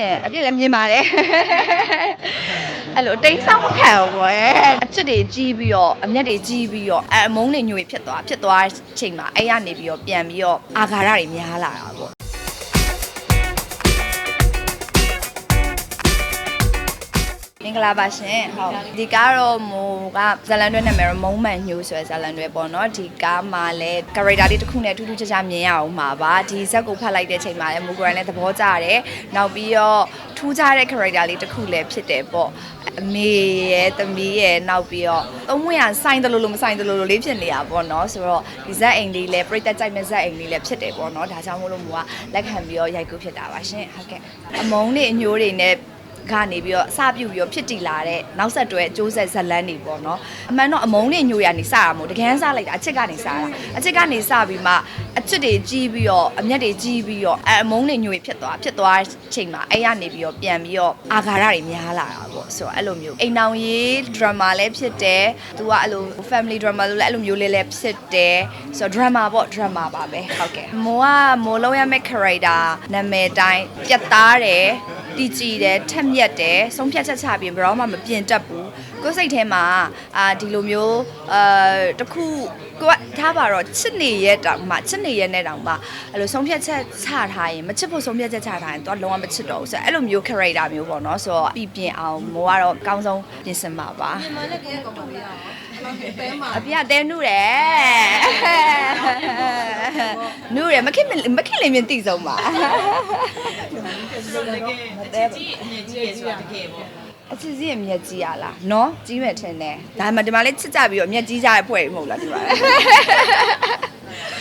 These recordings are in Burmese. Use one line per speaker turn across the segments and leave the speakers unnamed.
င်အပြစ်လည်းမြင်ပါတယ်အဲ့လိုတိတ်ဆောက်မခံဘူးကွယ်အချစ်တွေကြီးပြီးတော့အမျက်တွေကြီးပြီးတော့အဲအမုန်းတွေညွေဖြစ်သွားဖြစ်သွားတဲ့အချိန်မှာအဲ့ရနေပြီးတော့ပြန်ပြီးတော့အာဃာရတွေများလာတာပေါ့ မင်္ဂလာပါရှင်ဟုတ်ဒီကားတော့မိုကဇလန်တွဲနာမည်တော့မုံမှန်ညိုးဆိုတဲ့ဇလန်တွဲပေါ့နော်ဒီကားမှာလည်း character လေးတစ်ခုနဲ့ထူးထူးခြားခြားမြင်ရအောင်မှာပါဒီဇက်ကိုဖတ်လိုက်တဲ့ချိန်မှာလည်းမူဂရန်လည်းသဘောကျတယ်နောက်ပြီးတော့ထူးခြားတဲ့ character လေးတစ်ခုလည်းဖြစ်တယ်ပေါ့အမေရဲ့သမီးရဲ့နောက်ပြီးတော့သုံးမွေရဆိုင်တယ်လို့လို့မဆိုင်တယ်လို့လို့လေးဖြစ်နေတာပေါ့နော်ဆိုတော့ဒီဇက်အိမ်လေးလည်းပြိတက်ကြိုက်မဲ့ဇက်အိမ်လေးလည်းဖြစ်တယ်ပေါ့နော်ဒါကြောင့်မို့လို့မိုကလက်ခံပြီးတော့ရိုက်ကူးဖြစ်တာပါရှင်ဟုတ်ကဲ့အမုန်းတွေအညိုးတွေနဲ့ ကနေပြီးတော့အစပြုပြီးတော့ဖြစ်တည်လာတဲ့နောက်ဆက်တွဲအကျိုးဆက်ဇက်လန်းတွေပေါ့နော်အမှန်တော့အမုန်းတွေညိုရနေစတာမို့တကယ်စလိုက်တာအချစ်ကနေစတာအချစ်ကနေစပြီးမှအချစ်တွေကြီးပြီးတော့အမျက်တွေကြီးပြီးတော့အဲအမုန်းတွေညိုရဖြစ်သွားဖြစ်သွားချိန်မှာအဲ့ရနေပြီးတော့ပြန်ပြီးတော့အာဃာရတွေများလာတာပေါ့ဆိုတော့အဲ့လိုမျိုးအိမ်နောင်ရေး drama လည်းဖြစ်တယ်သူကအဲ့လို family drama လို့လည်းအဲ့လိုမျိုးလေးလည်းဖြစ်တယ်ဆိုတော့ drama ပေါ့ drama ပါပဲဟုတ်ကဲ့မိုးကမိုးလုံးရမယ့် character နာမည်တိုင်းပြတ်သားတယ် တီကြည်တယ်ထက်မြက်တယ်ဆုံးဖြတ်ချက်ချပြီးဘယ်တော့မှမပြင်တတ်ဘူးကိုယ်စိတ်ထဲမှာအာဒီလိုမျိုးအာတခု ကိုကထားပါတော့ချစ်နေရဲ့တောင်မှချစ်နေရဲ့နဲ့တောင်မှအဲ့လိုဆုံးဖြတ်ချက်ချထားရင်မချစ်ဖို့ဆုံးဖြတ်ချက်ချထားရင်တော့လုံးဝမချစ်တော့ဘူးဆိုတော့အဲ့လိုမျိုး character မျိုးပေါ့နော်ဆိုတော့ပြပြင်အောင်မိုးကတော့အကောင်းဆုံးပြင်ဆင်ပါပါ
ဒီမှာလည်းတကယ်ကောင်းပါလေရအောင်ပဲမှာ
အပြတဲနုတယ်နုတယ်မခင်မခင်လေးမြင်တိဆုံးပါ
ဆိုတော့တကယ်အချစ်ကြီးအမြင့်ကြီးရဲ့ဆိုတာတကယ်ပေါ့
အချစ်စီးရဲ့မြက်ကြီးရလားနော်ကြီးမဲ့ထင်တယ်ဒါမှဒီမှာလေးချစ်ကြပြီးတော့မြက်ကြီးကြတဲ့ဖွဲ့မဟုတ်လားဒီမှာ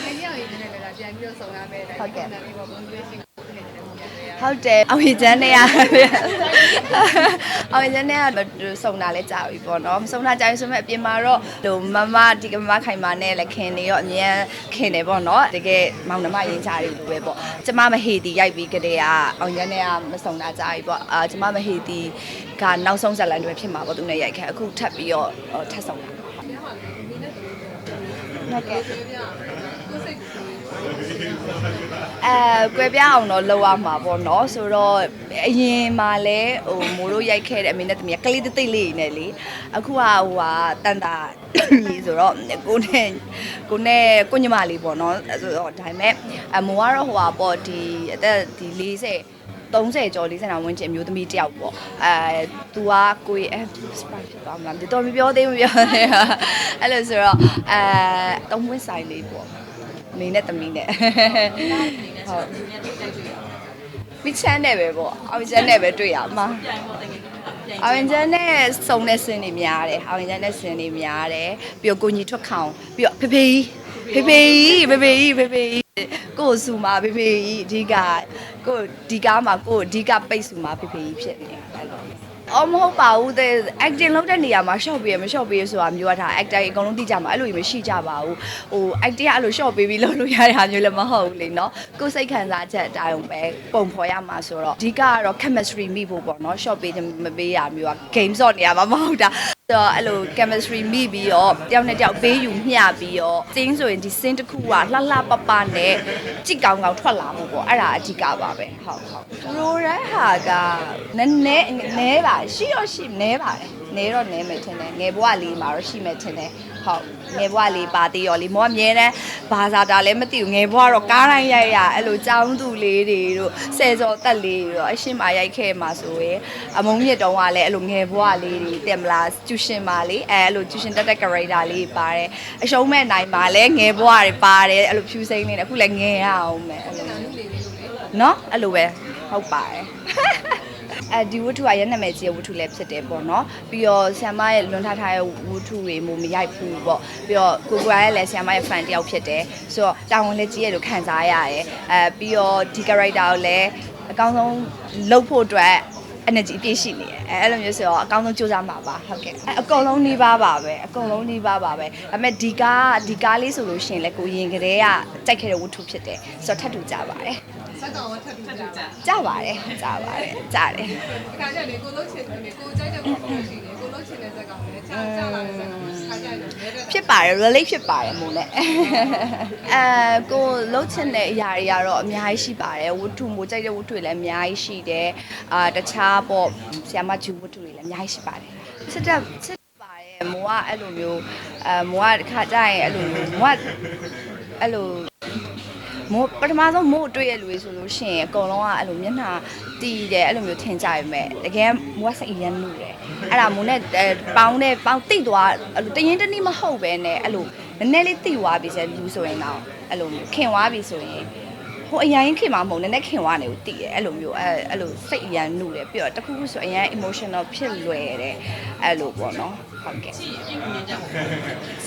နေရောက်ရင်းနဲ့လည်းပြန်ပြီးတော့ဆောင်ရမယ်ဟုတ်ကဲ့
ဟုတ်တယ်အောင်ရင်ချမ်းနဲ့ရအောင်ရင်ချမ်းနဲ့ကစုံတာလဲကြာပြီပေါ့နော်စုံတာကြာပြီဆိုမဲ့အပြင်မှာတော့ဟိုမမဒီကမခိုင်မာနဲ့လည်းခင်နေရောအမြန်ခင်တယ်ပေါ့နော်တကယ်မောင်နှမရင်ချာတွေလိုပဲပေါ့ကျမမဟေတီရိုက်ပြီးကြတဲ့ကအောင်ရင်နဲ့ကမစုံတာကြာပြီပေါ့အာကျမမဟေတီကနောက်ဆုံးဇလန်တွေဖြစ်မှာပေါ့သူနဲ့ရိုက်ခဲ့အခုထပ်ပြီးတော့ထပ်စုံတာဟုတ်ကဲ့
ကိုစိတ်
အဲကွယ်ပြအောင်တော့လောက်ရမှာပေါ့နော်ဆိုတော့အရင်မှာလဲဟိုမိုးတို့ရိုက်ခဲ့တဲ့အမေနဲ့တမီးကကလေးတိတ်တိတ်လေးနေလေအခုကဟိုဟာတန်တာကြီးဆိုတော့ကိုနဲ့ကိုနဲ့ကိုညမလေးပေါ့နော်ဆိုတော့ဒါပေမဲ့အမိုးကတော့ဟိုဟာပေါ့ဒီအသက်ဒီ40 30ကျော်40နာဝန်းကျင်အမျိုးသမီးတယောက်ပေါ့အဲ तू ကကိုယ်အဲ sprite ဖြစ်သွားမလားတော်မပြောသေးဘူးပြောနေအဲ့လိုဆိုတော့အဲတုံးဝင်းဆိုင်လေးပေါ့ မိနဲ့တမီးနဲ့ဟုတ်မိချမ်းနဲ့ပဲပေါ့အောင်ချမ်းနဲ့ပဲတွေ့ရမှာ
ပြန်ပေါ့တကယ်ပြန်
အောင်ချမ်းနဲ့စုံတဲ့ဆင်းတွေများတယ်အောင်ချမ်းနဲ့ဆင်းတွေများတယ်ပြီးတော့ကိုကြီးထွက်ခေါင်ပြီးတော့ဖေဖေကြီးဖေဖေကြီးဖေဖေကြီးဖေဖေကြီး ကိုယ်စုမှာဖေဖေကြီးအဓိကကိုယ်ဒီကားမှာကိုယ်အဓိကပိတ်စုမှာဖေဖေကြီးဖြစ်နေအဲ့လိုအော်မဟုတ်ပါဘူးတဲ့ acting လုပ်တဲ့နေရာမှာ short ပေးရမ short ပေးရဆိုတာမျိုးကဒါ actor အကုန်လုံးသိကြမှာအဲ့လိုကြီးမရှိကြပါဘူးဟို acting ကအဲ့လို short ပေးပြီးလုပ်လို့ရတဲ့ဟာမျိုးလည်းမဟုတ်ဘူးလေနော်ကိုယ်စိတ်ခံစားချက်အတိုင်းပဲပုံဖော်ရမှာဆိုတော့အဓိကကတော့ chemistry မိဖို့ပေါ့နော် short ပေးခြင်းမပေးရမျိုးက game ဆော့နေရမှာမဟုတ်တာ ဆိုတော့အဲ့လို chemistry မိပြီးတော့တယောက်နဲ့တယောက်ပေးယူမျှပြီးတော့တင်းဆိုရင်ဒီစင်းတစ်ခုကလှလှပပနဲ့ကြိကောင်းကောင်းထွက်လာဖို့ပေါ့အဲ့ဒါအဓိကပါပဲဟုတ်ဟုတ်ရိုရန်ဟာကနည်းနည်းနည်းပါရှိတော့ရှိနည်းပါတယ် နည်းတော့နည်းမယ်ထင်တယ်ငယ်ဘဝလေးမှာတော့ရှိမယ်ထင်တယ်ဟုတ်ငယ်ဘဝလေးပါသေးရောလေမောကအမြဲတမ်းဘာသာတာလည်းမသိဘူးငယ်ဘဝတော့ကားတိုင်းရိုက်ရအဲ့လိုကြောင်းသူလေးတွေတို့ဆယ်စော်တက်လေးတွေတော့အရှင်းမရိုက်ခဲ့မှာဆိုရင်အမုံမြင့်တုံးကလည်းအဲ့လိုငယ်ဘဝလေးတွေတင်မလားကျူရှင်ပါလေအဲအဲ့လိုကျူရှင်တက်တဲ့ character လေးပါတယ်အရှုံးမဲ့နိုင်မှာလည်းငယ်ဘဝတွေပါတယ်အဲ့လိုဖြူစိမ့်နေတယ်အခုလည်းငယ်ရအောင်မယ်အဲ့လို
နုလေးလေးလို့လေ
နော်အဲ့လိုပဲဟုတ်ပါတယ် အဲဒီဝတ္ထုကရနာမည်ကြီးရဲ့ဝတ္ထုလည်းဖြစ်တယ်ပေါ့နော်ပြီးတော့ဆီယမရဲ့လွန်ထားထားတဲ့ဝတ္ထုတွေမို့မရိုက်ဘူးပေါ့ပြီးတော့ကိုကိုရာရဲ့လည်းဆီယမရဲ့ fan တယောက်ဖြစ်တယ်ဆိုတော့တာဝန်လည်းကြီးရဲ့လို့ခံစားရတယ်အဲပြီးတော့ဒီ character ကိုလည်းအကောင်းဆုံးလုပ်ဖို့အတွက် energy အပြည့်ရှိနေတယ်အဲအဲ့လိုမျိုးဆိုတော့အကောင်းဆုံးကြိုးစားမှာပါဟုတ်ကဲ့အဲအကုန်လုံးနှီးပါပါပဲအကုန်လုံးနှီးပါပါပဲဒါပေမဲ့ဒီကားဒီကားလေးဆိုလို့ရှိရင်လည်းကိုရင်ကလေးကကြိုက်ခဲ့တဲ့ဝတ္ထုဖြစ်တယ်ဆိုတော့ထပ်တူကြပါတယ်
စက်ကောင်ဝတ်ထပ်ပြီးကြတာ
ကြပါတယ်ကြပါတယ်ကြတယ်
ဒီခါကျလေကိုလုံးချင်တယ်ကိုကြိုက်တဲ့ပုံစံရှိတယ်ကိုလုံးချင်တဲ့စက်ကောင်လည်းကြာကြာလာတဲ့စက်ကောင်ခါကျ
ဖြစ်ပါတယ် relate ဖြစ်ပါတယ်မို့နဲ့အဲကိုလှုပ်ချင်တဲ့အရာတွေကတော့အများကြီးရှိပါတယ်ဝတ္ထုမို့ကြိုက်တဲ့ဝတ္ထုတွေလည်းအများကြီးရှိတယ်အာတခြားပေါ့ဆီယမဂျူဝတ္ထုတွေလည်းအများကြီးရှိပါတယ်စစ်တပ်စစ်ပါတယ်မိုးကအဲ့လိုမျိုးအဲမိုးကတစ်ခါကြာရင်အဲ့လိုမျိုးမိုးကအဲ့လို မို့ပထမဆုံးမို့တွေ့ရလူတွေဆိုလို့ရှိရင်အကုန်လုံးကအဲ့လိုမျက်နှာတီးတယ်အဲ့လိုမျိုးထင်ကြရမယ်တကယ်မို့ကစိတ်အရမ်းနုတယ်အဲ့ဒါမို့နဲ့ပေါင်းနဲ့ပေါင်းတိတ်သွားအဲ့လိုတရင်တနည်းမဟုတ်ပဲနဲ့အဲ့လိုနည်းနည်းလေးတိသွားပြီဆိုလူဆိုရင်တော့အဲ့လိုမျိုးခင်သွားပြီဆိုရင်ဟိုအရင်ခင်မှာမဟုတ်နည်းနည်းခင်သွားနေကိုတိတယ်အဲ့လိုမျိုးအဲ့အဲ့လိုစိတ်အရမ်းနုတယ်ပြီးတော့တခုခုဆိုအရန် emotional ဖြစ်လွယ်တယ်အဲ့လိုပေါ့နော်ဟုတ်ကဲ့
ကြည့်အပြည့်မြင်ကြပါ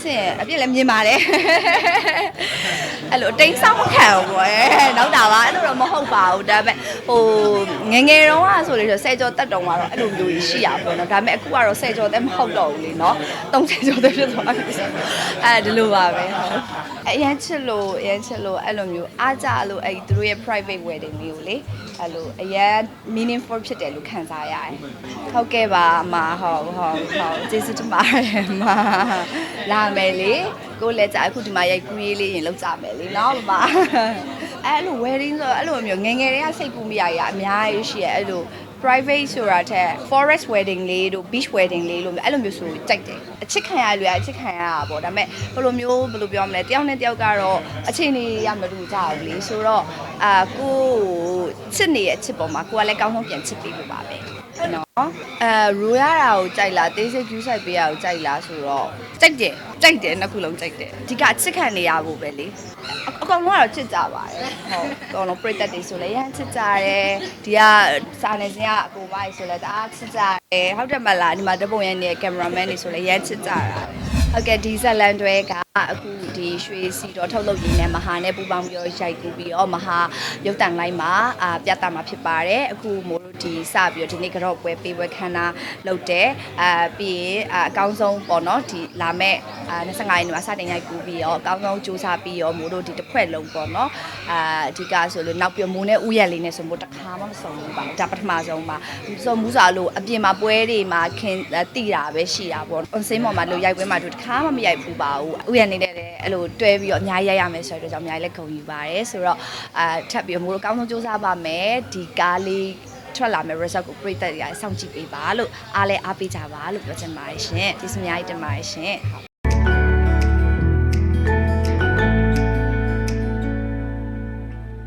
ဆင်အပြစ်လည်းမြင်ပါတယ်အဲ့လိုအတိမ်ဆောက်မခံဘူးပေါ့အဲနောက်တာပါအဲ့လိုတော့မဟုတ်ပါဘူးဒါပေမဲ့ဟိုငယ်ငယ်တုန်းကဆိုလို့ဆိုဆယ်ကျော်တက်တုန်းကတော့အဲ့လိုမျိုးကြီးရှိရပါတော့ဒါပေမဲ့အခုကတော့ဆယ်ကျော်တက်မဟုတ်တော့ဘူးလေနော်30ကျော်တက်ဖြစ်သွားပြီအဲ့ဒီလိုပါပဲဟုတ်အရင်ချစ်လို့အရင်ချစ်လို့အဲ့လိုမျိုးအားကြလို့အဲ့သူတို့ရဲ့ private wedding လေးကိုလေအဲ့လိုအရင် meaningful ဖြစ်တယ်လို့ခံစားရတယ်ဟုတ်ကဲ့ပါအမဟုတ်ဟုတ်ဟုတ်ကျေးဇူးတင်ပါတယ်အမလာမယ်လေကိုလည်းကြာအခုဒီမှာရိုက်ကူးရေးလေးရင်လောက်ကြမယ်လေနော်မမအဲ့လို wedding ဆိုတော့အဲ့လိုမျိုးငယ်ငယ်တွေကစိတ်ကူးမိရရအများကြီးရှိရအဲ့လို private ဆိုတာထက် forest wedding လေးတို့ beach wedding လေးလို့အဲ့လိုမျိုးဆိုကြိုက်တယ်အချစ်ခံရလူရအချစ်ခံရတာပေါ့ဒါပေမဲ့ဘယ်လိုမျိုးဘယ်လိုပြောမလဲတယောက်နဲ့တယောက်ကတော့အချိန်လေးရမတူကြဘူးလေဆိုတော့အာကို ချစ်နေရဲ့အချစ်ပေါ်မှာကိုကလည်းကောင်းဆုံးပြန်ချစ်ပေးဖို့ပါပဲနော်အဲရူရတာကိုကြိုက်လားတေးစိတ်ကျူးဆိုင်ပေးရကိုကြိုက်လားဆိုတော့ကြိုက်တယ်ကြိုက်တယ်နှစ်ခုလုံးကြိုက်တယ်ဒီကအချစ်ခံနေရဖို့ပဲလေအအကောင်လုံးကတော့ချစ်ကြပါတယ်ဟုတ်အကောင်လုံးပြည့်တက်တွေဆိုလည်းရမ်းချစ်ကြတယ်ဒီကစာနေစင်ကအကိုမိုက်ဆိုလည်းတအားချစ်ကြတယ်ဟုတ်တယ်မလားဒီမှာတပုံရနေတဲ့ကင်မရာမန်တွေဆိုလည်းရမ်းချစ်ကြတာ ဟုတ်ကဲ့ဒီဇက်လန်တွေကအခုဒီရွှေစီတော်ထုတ်လုပ်ရင်းနဲ့မဟာနဲ့ပူပေါင်းပြီးတော့ရိုက်ကူးပြီးတော့မဟာရုပ်တံလိုင်းမှာအာပြသမှာဖြစ်ပါတယ်အခုမို့လို့ဒီစပြီးတော့ဒီနေ့ကတော့ပွဲပေးပွဲခန်းနာလုပ်တယ်အာပြီးရင်အာအကောင်းဆုံးပေါ့နော်ဒီလာမဲ့အာ25ရက်နေ့မှာစတင်ရိုက်ကူးပြီးတော့အကောင်းဆုံးစူးစမ်းပြီးတော့မို့လို့ဒီတစ်ဖွဲ့လုံးပေါ့နော်အာအဓိကဆိုလို့နောက်ပြမိုးနဲ့ဥရက်လေးနဲ့ဆိုမို့တစ်ခါမှမဆုံးဘူးပါဒါပထမဆုံးပါဆိုမူးစာလို့အပြင်မှာပွဲတွေမှာခင်တိတာပဲရှိတာပေါ့အစင်းပေါ်မှာလို့ရိုက်ပွဲမှာတို့တစ်ခါမှမရိုက်ဘူးပါဘူးဥရက်နေတဲ့လည်းအဲ့လိုတွဲပြီးတော့အများကြီးရိုက်ရမယ်ဆိုတော့ကြောင့်အများကြီးလည်းဂုဏ်ယူပါတယ်ဆိုတော့အာထပ်ပြီးမို့လို့အကောင်းဆုံးစူးစမ်းပါမယ်ဒီကားလေးထွက်လာမယ့် result ကိုပြည့်တက်ရစောင့်ကြည့်ပေးပါလို့အားလဲအားပေးကြပါလို့ပြောချင်ပါတယ်ရှင်ကျေးဇူးအများကြီးတင်ပါတယ်ရှင်ဟုတ်